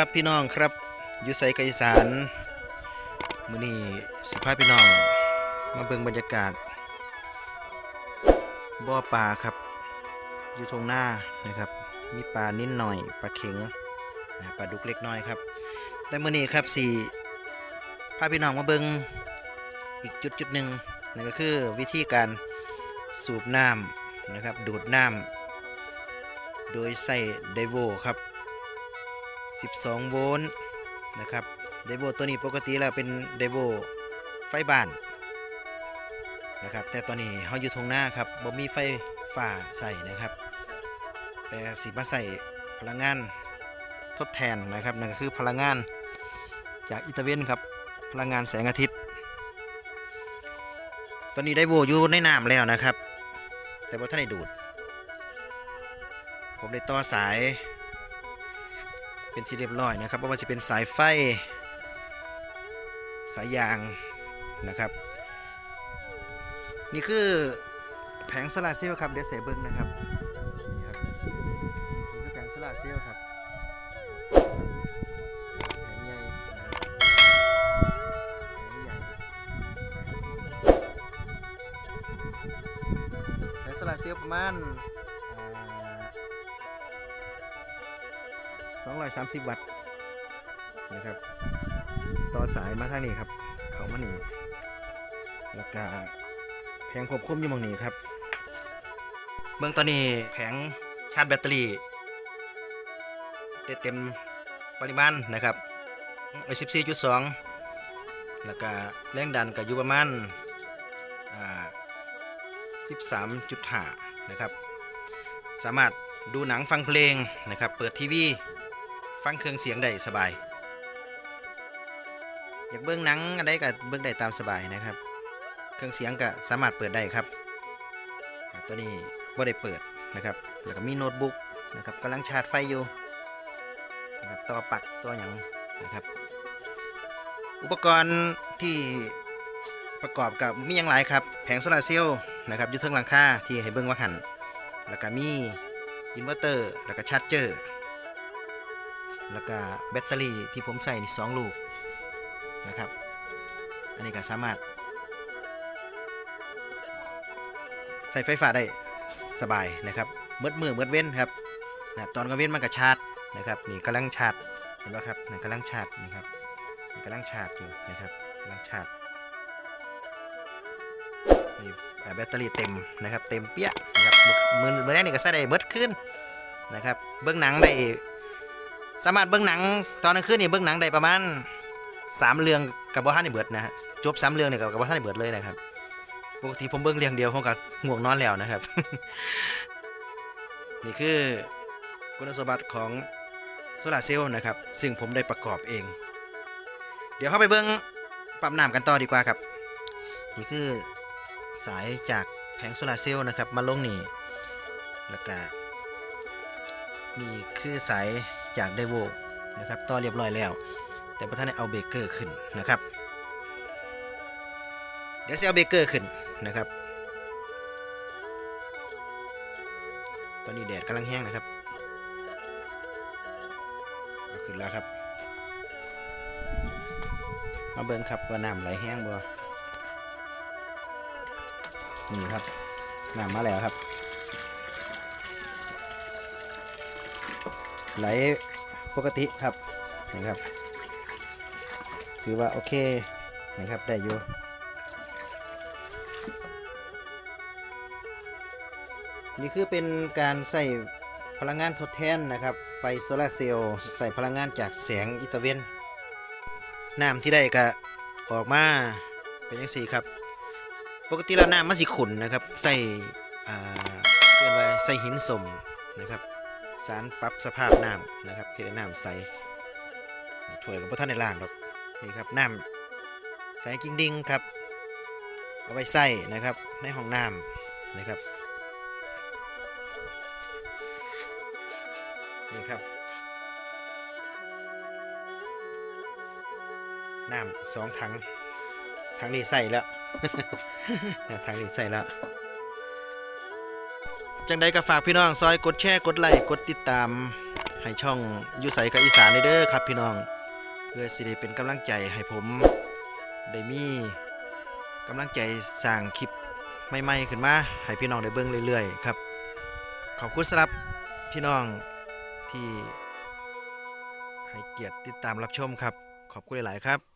ครับพี่น้องครับยู่ไสไกลสารมื้อนี้สิพาพี่น้อง มาเบิ่งบรรยากาศบ่อปลาครับ อยู่ตรงหน้านะครับ มีปลานิดหน่อยปลาเข็งนะปลาดุกเล็กน้อยครับ แต่มื้อนี้ครับสี่พาพี่น้องมาเบิ่งอีกจุดจุดหนึ่งนั่นก็คือวิธีการสูบน้ำนะครับดูดน้ำโดยใส่ไดโวครับ 12 โวลต์นะครับไดโวตัวนี้ปกติแล้วเป็นไดโวไฟบ้านนะครับแต่ตอนนี้เขาอยู่ทงหน้าครับบ่มีไฟฟ้าใส่นะครับ แต่สิมาใส่พลังงานทดแทนนะครับนั่นก็คือพลังงานจากอิตาเวนครับพลังงานแสงอาทิตย์ ตอนนี้ไดโวอยู่ในน้ำแล้วนะครับ แต่ว่าท่านได้ดูด ผมได้ต่อสาย เป็นที่เรียบร้อยนะครับเพราะว่าจะเป็นสายไฟ สายยางนะครับ นี่คือแผงโซลาร์เซลล์ครับเดี๋ยวเสเบิ้งนะครับนี่ครับนี่คือแผงโซลาร์เซลล์ครับแผงใหญ่แผงใหญ่แผงโซลาร์เซลล์ประมาณ 230 วัตต์นะครับ ต่อสายมาทางนี้ครับ เขามานี่แล้วก็แผงควบคุมอยู่มองนี้ครับ เบื้องตอนนี้แผงชาร์จแบตเตอรี่ได้เต็มปริมาณนะครับไอ14.2 แล้วก็แรงดันก็อยู่ประมาณอ่า13.5นะครับ สามารถดูหนังฟังเพลงนะครับ เปิดทีวี ฟังเครื่องเสียงได้สบาย อยากเบิ่งหนังอะไรก็เบิ่งได้ตามสบายนะครับ เครื่องเสียงก็สามารถเปิดได้ครับตัวนี้ว่าได้เปิดนะครับแล้วก็มีโน้ตบุ๊กนะครับกำลังชาร์จไฟอยู่นะครับต่อปลักต่อหยังนะครับ อุปกรณ์ที่ประกอบกับมีอย่างหลายครับ แผงโซลาร์เซลล์นะครับอยู่เทิงหลังคาที่ให้เบิ่งว่าหัน แล้วก็มีอินเวอร์เตอร์ แล้วก็ชาร์จเจอร์ แล้วก็แบตเตอรี่ที่ผมใส่นี่สองลูกนะครับ อันนี้ก็สามารถ ใส่ไฟฟ้าได้สบายนะครับมื่อมือมื่อเว้นครับนะตอนกลางเว้นมันก็ชาร์จนะครับนี่กำลังชาร์จเห็นไหมครับนี่กำลังชาร์จนี่ครับนี่กำลังชาร์จอยู่นะครับกำลังชาร์จนี่แบตเตอรี่เต็มนะครับเต็มเปี้ยนะครับมือมือแรกนี่ก็ใส่ได้เบิดขึ้นนะครับเบื้องหนังได้ สามารถเบื้องหนังตอนกลางคืนนี่เบื้องหนังได้ประมาณสามเรื่องกับบ่ทันได้เบิดนะฮะจบสามเรื่องนี่ยกับบ่ทันได้เบิดเลยนะครับปกติผมเบื้องเรื่องเดียวผมก็ง่วงนอนแล้วนะครับ นี่คือคุณสมบัติของโซลาเซลล์นะครับ ซึ่งผมได้ประกอบเอง เดี๋ยวเข้าไปเบื้องปั๊มน้ำกันต่อดีกว่าครับ นี่คือสายจากแผงโซลาเซลล์นะครับมาลงนี่แล้วก็นี่คือสาย จากไดโวนะครับต่อเรียบร้อยแล้ว แต่พระท่านได้เอาเบเกอร์ขึ้นนะครับ เดี๋ยวจะเอาเบเกอร์ขึ้นนะครับ ตอนนี้แดดกำลังแห้งนะครับเอาขึ้นแล้วครับ มาเบิ่งครับว่าน้ำไหลแห้งบ่นี่ครับน้ำมาแล้วครับ ไหลปกติครับนะครับถือว่าโอเคนะครับได้อยู่นี่คือเป็นการใส่พลังงานทดแทนนะครับ ไฟโซลาเซลล์ใส่พลังงานจากแสงอิตาเวนน้ำที่ได้ก็ออกมาเป็นยังสี่ครับ ปกติแล้วน้ำมันสิขุ่นนะครับ ใส่อ่าเกินไปใส่หินสมนะครับ สารปรับสภาพน้ำนะครับเพื่อให้น้ำใสถ้วยกับพระท่านในล่างหรอกนี่ครับน้ำใสจริงดิงครับ เอาไว้ใส่นะครับในห้องน้ำนะครับนี่ครับน้ำสองถังถังนี้ใส่แล้วถังนี้ใส่แล้ว จังใดก็ฝากพี่น้องซอยกดแชร์กดไลค์กดติดตาม ให้ช่องอยุใสกับอีสานเด้อครับพี่น้อง เพื่อสิได้เป็นกำลังใจให้ผมได้มีกำลังใจสร้างคลิปใหม่ๆขึ้นมาให้พี่น้องได้เบิ่งเรื่อยๆครับขอบคุณสำหรับพี่น้องที่ให้เกียรติติดตามรับชมครับ ขอบคุณหลาย ๆ ครับ